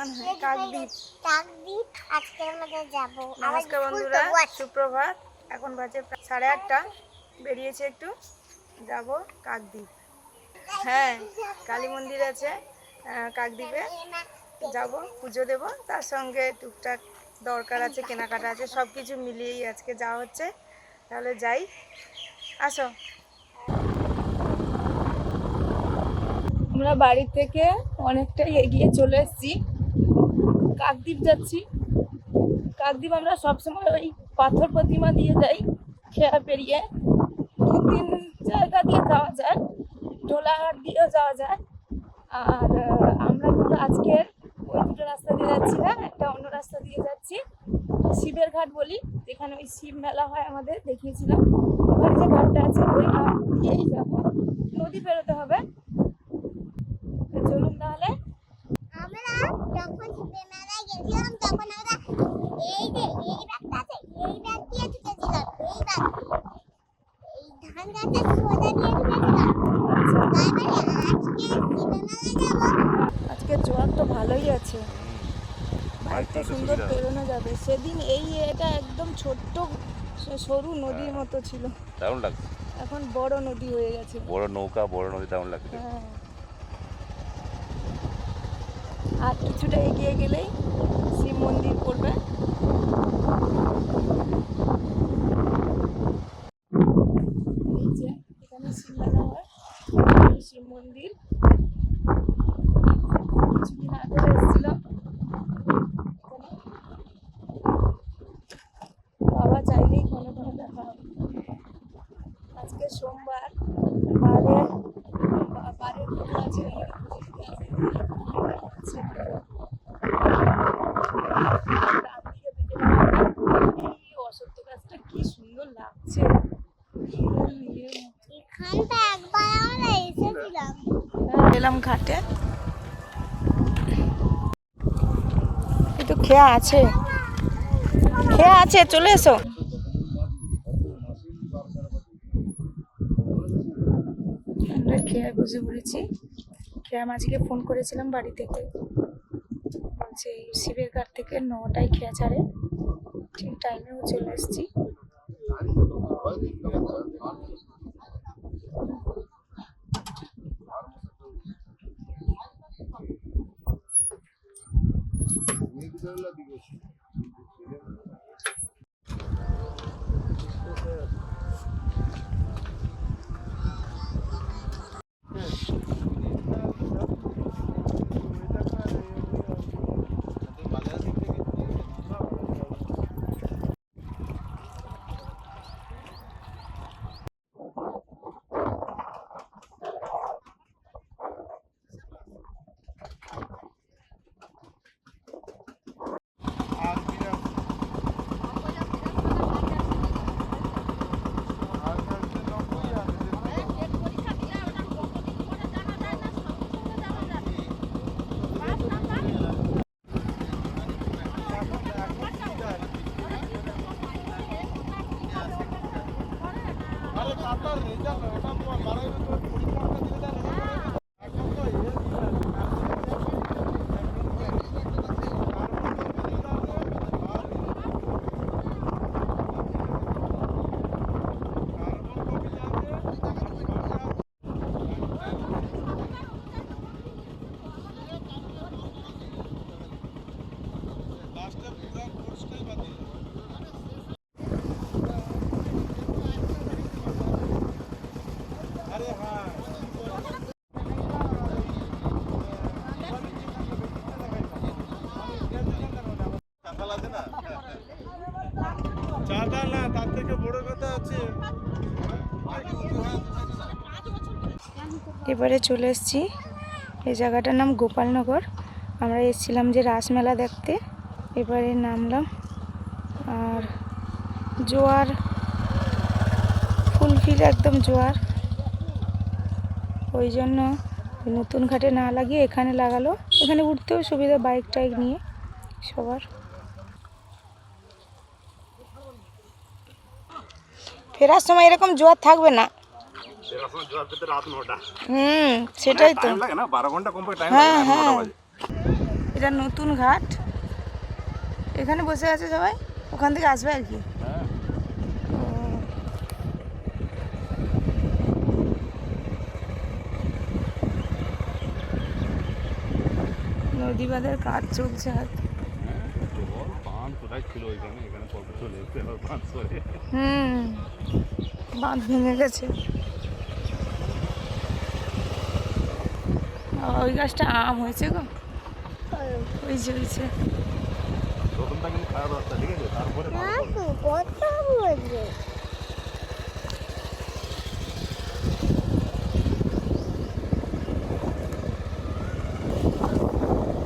মনে হয় কাকদ্বীপ। কাকদ্বীপ। আজকে আমাদের যাব। নমস্কার বন্ধুরা সুপ্রভাত। এখন বাজে সাড়ে আটটা। বেরিয়েছে একটু। যাব কাকদ্বীপ। হ্যাঁ কালী মন্দির আছে কাকদ্বীপে। যাব পুজো দেব। তার সঙ্গে টুকটাক দরকার আছে কেনাকাটা আছে সব কিছু মিলিয়েই আজকে যাওয়া হচ্ছে। তাহলে যাই। আসো। আমরা বাড়ি থেকে অনেকটাই এগিয়ে চলে এসেছি। কাকদ্বীপ যাচ্ছি। কাকদ্বীপ আমরা সবসময় ওই পাথর প্রতিমা দিয়ে যাই, খেয়া পেরিয়ে। দু তিন জায়গা দিয়ে যাওয়া যায় টোলাহাট দিয়েও যাওয়া যায়। আর আমরা কিন্তু আজকের ওই দুটো রাস্তা দিয়ে যাচ্ছি না একটা অন্য রাস্তা দিয়ে যাচ্ছি। শিবের ঘাট বলি, যেখানে ওই শিব মেলা হয় আমাদের, দেখিয়েছিলাম। ওখানে যে ঘাটটা আছে, ওই ঘাট দিয়েই যাব। নদী পেরোতে হবে। চলুন তাহলে। আমরা যখন শিবের মেলায় গেছিলাম তখন আমরা এই যে এই ব্যাগটা আছে এই ব্যাগ দিয়ে ঢুকেছিলাম এই ব্যাগ এই ধান গাছের সোজা দিয়ে ঢুকেছিলাম তারপরে আজকে শিবের মেলায় যাব আজকে জোয়ার তো ভালোই আছে। বাইকটা সুন্দর পেরোনো যাবে। সেদিন এই এটা একদম ছোট্ট সরু নদীর মতো ছিল। দারুণ লাগছে। এখন বড় নদী হয়ে গেছে। বড় নৌকা বড় নদী দারুণ লাগছে হ্যাঁ। আর কিছুটা এগিয়ে গেলেই শিব মন্দির পড়বে এই যে এখানে শিব মেলা হয় এই শিব মন্দির কিছুদিন আগে এসেছিলাম এখানে বাবা চাইলেই ঘন ঘন দেখা হবে আজকে সোমবার বারের বা- বারের পুজো আছে আচ্ছা। ডান দিকে বিকেলে এই অশ্বত্থ গাছটা কি সুন্দর লাগছে ফুল ইয়ের মতো। এখানটা একবার আমরা এসেছিলাম হ্যাঁ, এলাম ঘাটে এই তো খেয়া আছে? খেয়া আছে, চলে এসো। আমরা খেয়া বুঝে পড়েছি। খেয়া মাঝিকে ফোন করেছিলাম বাড়ি থেকে। এই শিবের ঘাট থেকে নটায় খেয়া ছাড়ে। ঠিক টাইমেও চলে এসেছি। Cinderela Dias. চাঁদা না, তার থেকে বড় কথা আছে এবারে চলে এসেছি। এই জায়গাটার নাম গোপালনগর। আমরা এসেছিলাম যে রাসমেলা দেখতে। এবারে নামলাম। আর জোয়ার ফুলফিল একদম জোয়ার। ওই জন্য নতুন ঘাটে না লাগিয়ে এখানে লাগালো। এখানে উঠতেও সুবিধা বাইক টাইক নিয়ে সবার। ফেরার সময় এরকম জোয়ার থাকবে না। হুম সেটাই তো। হ্যাঁ হ্যাঁ। এটা নতুন ঘাট। এখানে বসে আছে সবাই? ওখান থেকে আসবে আর কি? হ্যাঁ। নদী বাঁধের কাজ চলছে আর। কোথায় ছিল ওইখানে? হুম বাঁধ ভেঙে গেছে। ওই গাছটা আম হয়েছে গো। কত বলবে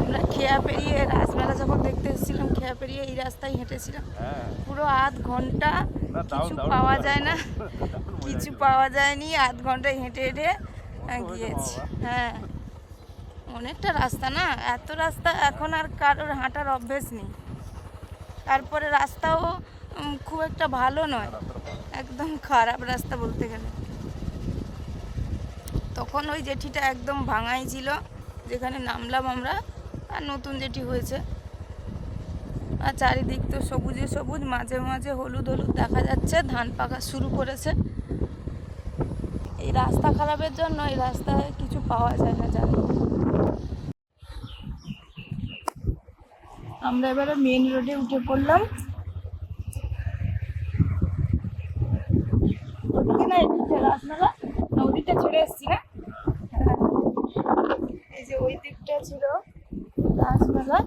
আমরা খেয়া পেরিয়ে রাজমেলা যখন দেখতে এসেছিলাম খেয়া পেরিয়ে এই রাস্তায় হেঁটেছিলাম। হ্যাঁ। পুরো আধ ঘণ্টা কিছু পাওয়া যায় না। কিছু পাওয়া যায়নি আধ ঘন্টায় হেঁটে হেঁটে গিয়েছি। হ্যাঁ। অনেকটা রাস্তা না? এত রাস্তা এখন আর কারোর হাঁটার অভ্যেস নেই। তারপরে রাস্তাও খুব একটা ভালো নয়। একদম খারাপ রাস্তা বলতে গেলে। তখন ওই জেঠিটা একদম ভাঙাই ছিল যেখানে নামলাম আমরা আর নতুন জেঠি হয়েছে। আর চারিদিক তো সবুজে সবুজ, মাঝে মাঝে হলুদ হলুদ দেখা যাচ্ছে, ধান পাকা শুরু করেছে। এই রাস্তা খারাপের জন্য এই রাস্তায় কিছু পাওয়া যায় না জানি। আমরা এবারে মেন রোডে উঠে পড়লাম ওদিকে না এদিকটা রাসমেলা না ওদিকটা ছেড়ে এসছি না হ্যাঁ। এই যে ওই দিকটা ছিল রাসমেলা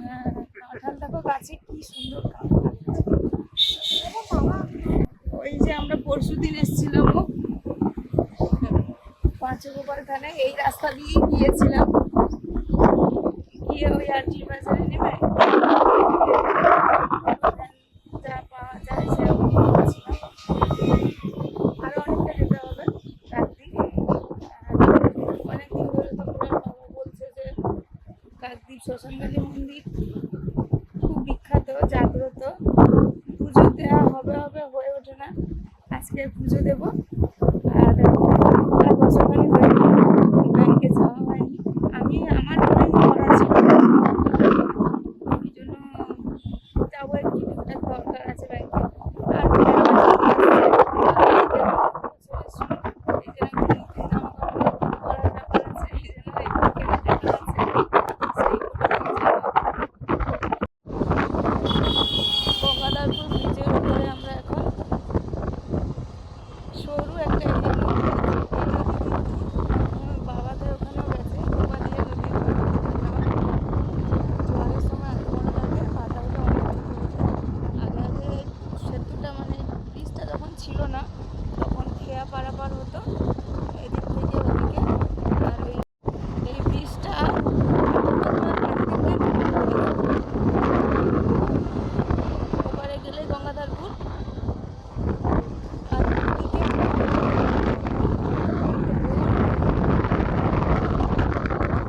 হ্যাঁ কাঁঠাল দেখো গাছে কি সুন্দর ওই যে আমরা পরশু দিন এসেছিলাম পাঁচ গোপাল খানে এই রাস্তা দিয়ে গিয়েছিলাম। গিয়ে ওই আরটির বাজারে নেমে যা পাওয়া যায় সেরকম কিনেছিলাম। আরও অনেকটা যেতে হবে কাকদ্বীপ আর অনেকদিন ধরে তো পুরো বাবা বলছে যে কাকদ্বীপ শ্মশানকালী মন্দির খুব বিখ্যাত জাগ্রত পুজো দেওয়া হবে হবে হয়ে ওঠে না আজকে পুজো দেবো আর আর বছরখানি হয়ে গেল ব্যাংকে যাওয়া হয়নি আমি আমার ড্রয়িং করা ছিল ওই জন্য যাব একটু টুকটাক দরকার আছে ব্যাংকে আর এই যে আমি নতুন জামা কাপড় পরার ব্যাপার আছে এই জন্য এই কেনাকাটা আছে সেইগুলো যাব গঙ্গাধরপুর ব্রিজের উপরে আমরা এখন সরু একটা এরিয়ার মধ্যে আছি। এই নদী কিন্তু আমার বাবাদের ওখানেও গেছে গোপালিয়া নদী জোয়ারের সময় এত বড় থাকে পাতাগুলো অনেক ছোটো ছোটো। আগে আগে সেতুটা মানে ব্রিজটা যখন ছিল না তখন খেয়া পারাপার হতো এদিক থেকে ওদিকে আর ওই এই ব্রিজটা ওপারে গেলে গঙ্গাধরপুর আর ওদিকে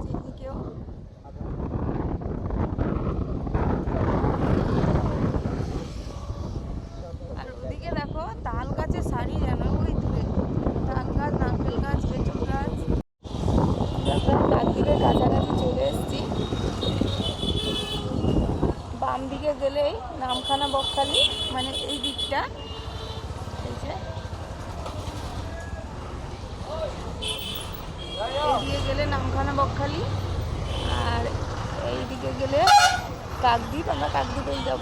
যেদিকেও আর ওদিকে দেখো তাল গাছের সারি যেন ওই দূরে তাল গাছ নারকেল গাছ খেজুর গাছ আমরা কাকদ্বীপের কাছাকাছি চলে এসেছি। বাম দিকে গেলেই নামখানা বকখালি মানে এই দিকটা। এই গেলে নামখানা বকখালি, আর এইদিকে গেলে কাকদ্বীপ, আমরা কাকদ্বীপেই যাব।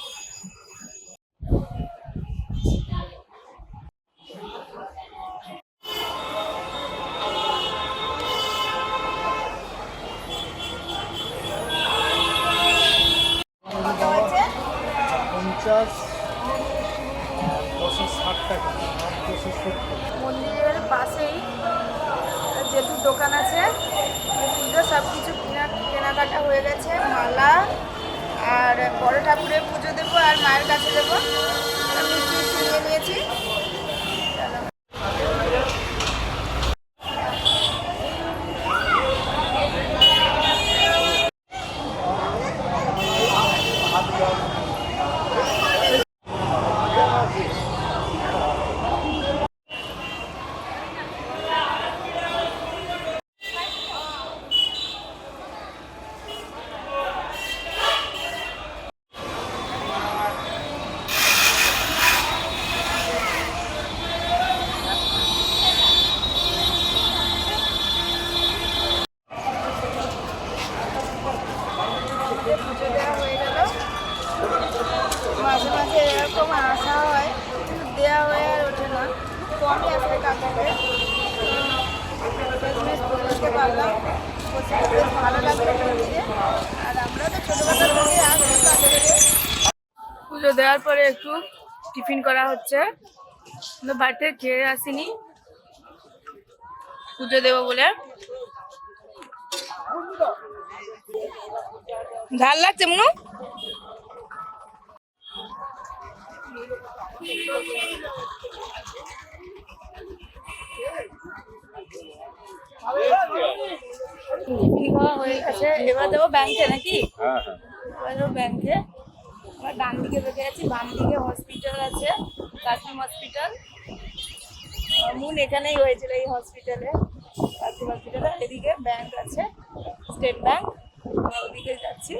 এরকম আসা হয় কিন্তু দেওয়া হয়ে আর ওঠে না। কমই আসে কাকাকে। ভালো আর আমরা তো ছোটোবেলা পুজো দেওয়ার পরে একটু টিফিন করা হচ্ছে। বাড়িতে খেয়ে আসিনি। পুজো দেবো বলে। ঝাল লাগছে, মনু? খাওয়া হয়ে গেছে। এবার দেবো ব্যাংকে নাকি? হ্যাঁ হ্যাঁ। এবার দেবো ব্যাংকে। আমরা ডান দিকে বেঁকে গেছি বাম দিকে হসপিটাল আছে কাকিম হসপিটাল মুন এখানেই হয়েছিল এই হসপিটালে কাকিম হসপিটালে এদিকে ব্যাংক আছে স্টেট ব্যাংক ওদিকে যাচ্ছি।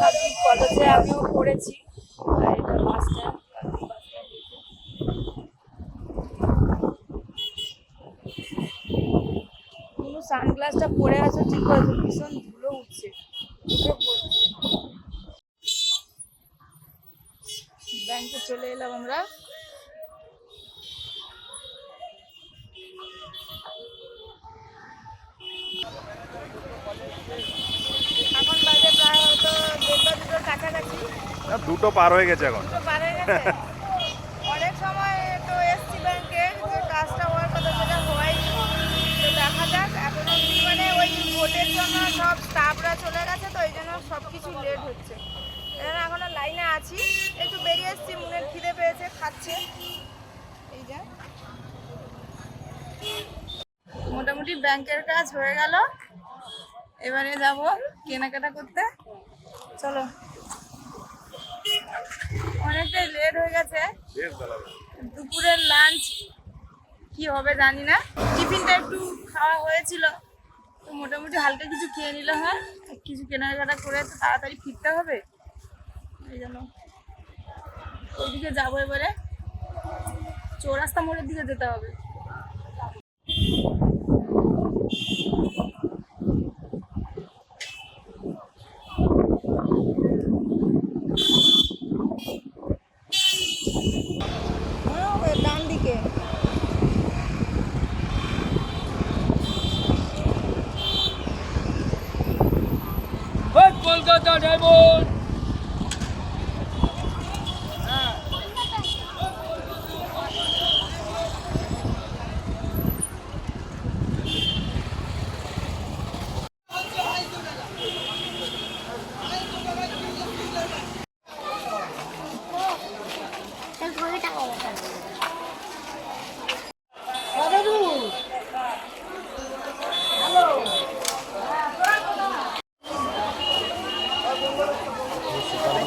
কাকিম কলেজে আমিও পড়েছি। এটা সানগ্লাসটা পরে আছো, ঠিক আছে, ভীষণ ধুলো উঠছে। ব্যাংকে চলে এলাম আমরা। দুটো পার হয়ে গেছে এখন। পার হয়ে গেছে? অনেক সময় তো কাজটা হওয়ার কথা সেটা তো দেখা যাক, এখন মানে ওই জন্য সব চলে গেছে, তো এই জন্য সব কিছু লেট হচ্ছে লাইনে আছি। একটু বেরিয়ে খিদে পেয়েছে, খাচ্ছে। এই যে। মোটামুটি ব্যাংকের কাজ হয়ে গেল। এবারে যাব কেনাকাটা করতে। চলো। অনেকটাই লেট হয়ে গেছে। দুপুরের লাঞ্চ কি হবে জানি না। টিফিনটা একটু খাওয়া হয়েছিল, তো মোটামুটি হালকা কিছু খেয়ে নিলে হয়। কিছু কেনাকাটা করে তো তাড়াতাড়ি ফিরতে হবে। এই জন্য ওইদিকে যাব এবারে। চৌরাস্তা মোড়ের দিকে যেতে হবে হ্যাঁ, ওই ডান দিকে ড্রাইভার তার ঘরে টাকা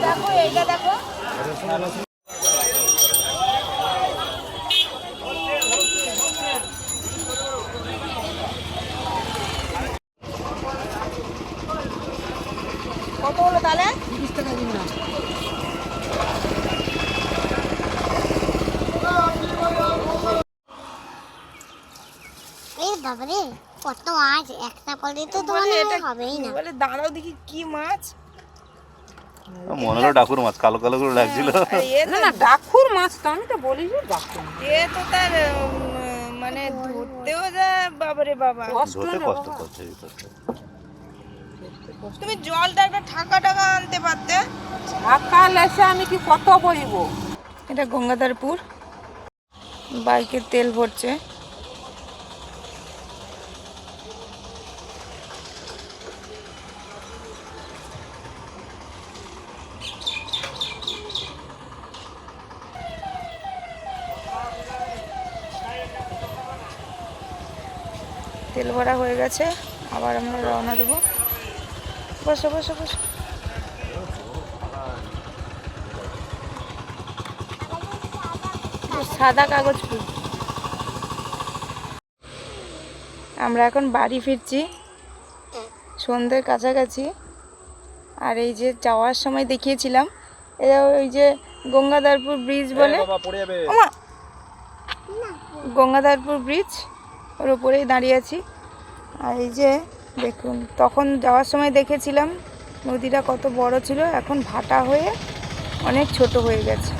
দেখো এইটা দেখো কত হলো তাহলে এই বাবারে কত মাছ একটা পরে তো তো বলে মনে এটা হয় হবেই না। বলে দাঁড়াও দেখি কি মাছ। মনে হলো ডাকুর মাছ কালো কালো করে লাগছিল আর এ না ডাকুর মাছ তো আমি তো বলি যে ডাকুর এ তো তার মানে ধরতেও যা বাবারে বাবা। ধরতে কষ্ট করছে তুমি জলটা একটা ঠাকা টাকা আনতে পারতে? ঢাকা লেসে আমি কি কত বলব এটা গঙ্গাধরপুর। বাইকের তেল ভরছে। তেল ভরা হয়ে গেছে আবার আমরা রওনা দেবো। বসো বসো বসো। সাদা কাগজ ফুল আমরা এখন বাড়ি ফিরছি। সন্ধ্যের কাছাকাছি। আর এই যে যাওয়ার সময় দেখিয়েছিলাম এটা ওই যে গঙ্গাধরপুর ব্রিজ বলে গঙ্গাধারপুর ব্রিজ। ওর উপরেই দাঁড়িয়ে আছি। আর এই যে দেখুন তখন যাওয়ার সময় দেখেছিলাম নদীটা কত বড় ছিল এখন ভাটা হয়ে অনেক ছোট হয়ে গেছে।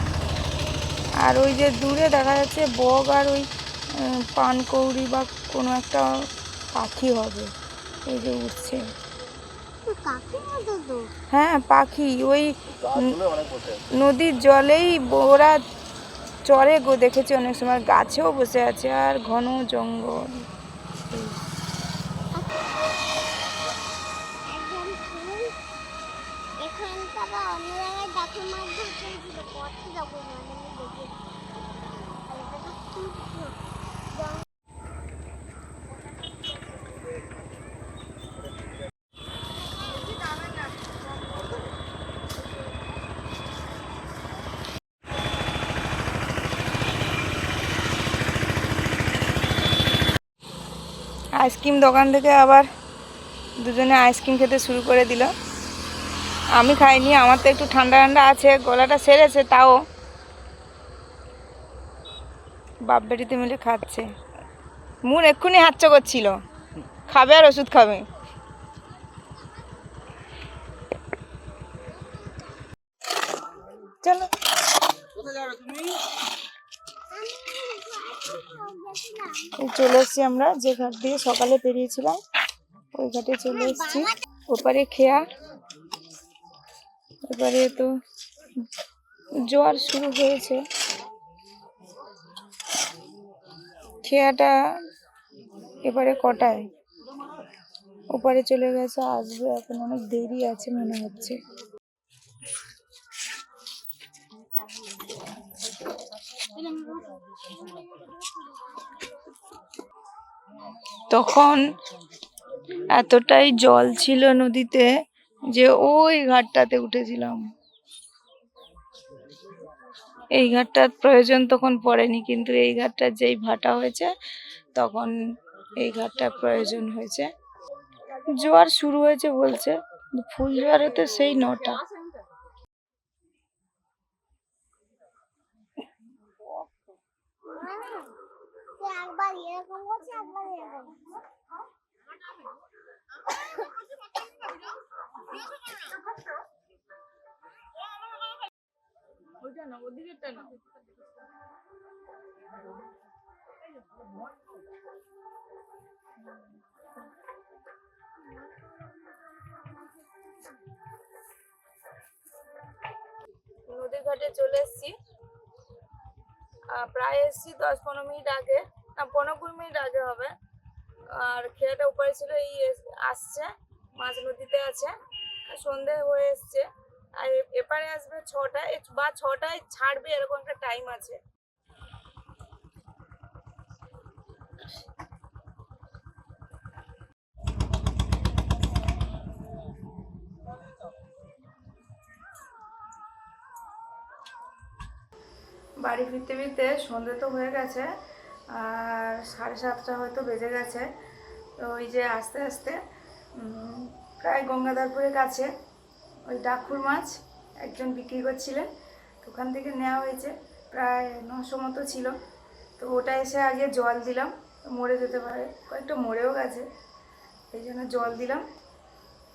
আর ওই যে দূরে দেখা যাচ্ছে বগ আর ওই পানকৌড়ি বা কোনো একটা পাখি হবে। এই যে উঠছে। হ্যাঁ পাখি ওই নদীর জলেই ওরা চরে গো দেখেছি অনেক সময় গাছেও বসে আছে আর ঘন জঙ্গল একদম ফুল এখানটা বা অন্য জায়গায় ডাকে মাছ ধরতে ছিল পথে যাব মানে আমি দেখি আর এটা তো খুব জঙ্গল আইসক্রিম দোকান থেকে আবার দুজনে আইসক্রিম খেতে শুরু করে দিল। আমি খাইনি, আমার তো একটু ঠান্ডা ঠান্ডা আছে, গলাটা সেরেছে, তাও বাপ বেটিতে মিলে খাচ্ছে। মুন এক্ষুনি হাচ্চ করছিল খাবে আর ওষুধ খাবে। চলো এই চলে এসেছি আমরা, যে ঘাট দিয়ে সকালে পেরিয়েছিলাম ওই ঘাটে চলে এসেছি। ওপারে খেয়া এবারে তো জোয়ার শুরু হয়েছে। খেয়াটা এবারে কটায়? ওপারে চলে গেছে, আসবে এখন অনেক দেরি আছে মনে হচ্ছে। তখন এতটাই জল ছিল নদীতে যে ওই ঘাটটাতে উঠেছিলাম। এই ঘাটটার প্রয়োজন তখন পড়েনি, কিন্তু এই ঘাটটার যেই ভাটা হয়েছে, তখন এই ঘাটটার প্রয়োজন হয়েছে। জোয়ার শুরু হয়েছে বলছে, ফুল জোয়ার হতে সেই নটা। নদীর ঘাটে চলে এসেছি। প্রায় এসেছি দশ পনেরো মিনিট আগে। না পনেরো কুড়ি মিনিট আগে হবে। আর খেয়াটা উপরে ছিল, এই আসছে, মাঝ নদীতে আছে। সন্ধে হয়ে এসছে। আর এপারে আসবে ছটায় বা ছটায় ছাড়বে এরকম একটা টাইম আছে। বাড়ি ফিরতে ফিরতে সন্ধে তো হয়ে গেছে। আর সাড়ে সাতটা হয়তো বেজে গেছে। তো ওই যে আস্তে আস্তে প্রায় গঙ্গাধরপুরের কাছে ওই ডাকুর মাছ একজন বিক্রি করছিলেন। তো ওখান থেকে নেওয়া হয়েছে, প্রায় নশো মতো ছিল। তো ওটা এসে আগে জল দিলাম, মরে যেতে পারে। কয়েকটা মরেও গেছে, এই জন্য জল দিলাম।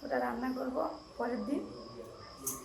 ওটা রান্না করব পরের দিন।